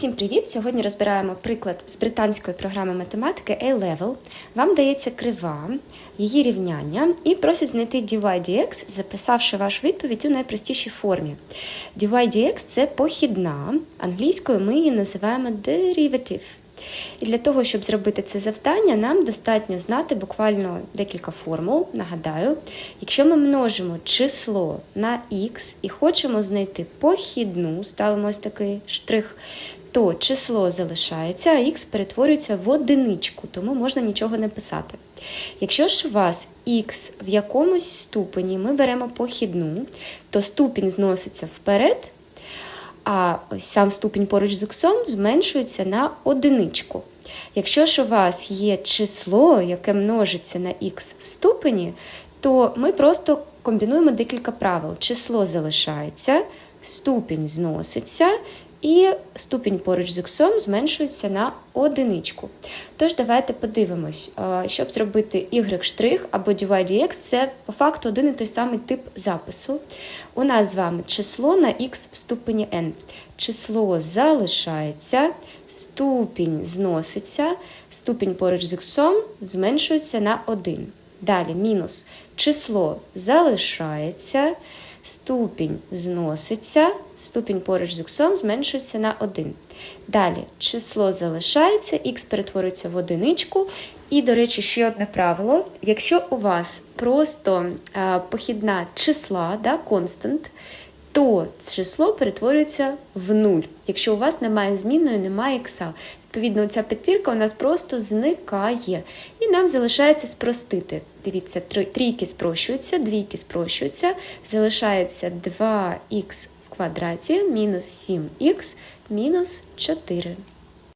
Всім привіт! Сьогодні розбираємо приклад з британської програми математики A-Level. Вам дається крива, її рівняння і просять знайти dy dx, записавши вашу відповідь у найпростішій формі. dy dx – це похідна, англійською ми її називаємо derivative. І для того, щоб зробити це завдання, нам достатньо знати буквально декілька формул. Нагадаю, якщо ми множимо число на х і хочемо знайти похідну, ставимо ось такий штрих, то число залишається, а х перетворюється в одиничку, тому можна нічого не писати. Якщо ж у вас х в якомусь ступені ми беремо похідну, то ступінь зноситься вперед а сам ступінь поруч з іксом зменшується на одиничку. Якщо ж у вас є число, яке множиться на х в ступені, то ми просто комбінуємо декілька правил. Число залишається, ступінь зноситься, і ступінь поруч з іксом зменшується на одиничку. Тож, давайте подивимось, щоб зробити y' або dy dx, це по факту один і той самий тип запису. У нас з вами число на х в ступені n. Число залишається, ступінь зноситься, ступінь поруч з іксом зменшується на 1. Далі мінус число залишається ступінь зноситься, ступінь поруч з іксом зменшується на 1. Далі число залишається, х перетворюється в одиничку. І, до речі, ще одне правило: якщо у вас просто а, похідна числа, да, constant, то число перетворюється в нуль. Якщо у вас немає змінної, немає ікса. Відповідно, ця п'ятірка у нас просто зникає. І нам залишається спростити. Дивіться, трійки спрощуються, двійки спрощуються, залишається 2х в квадраті мінус 7х мінус 4.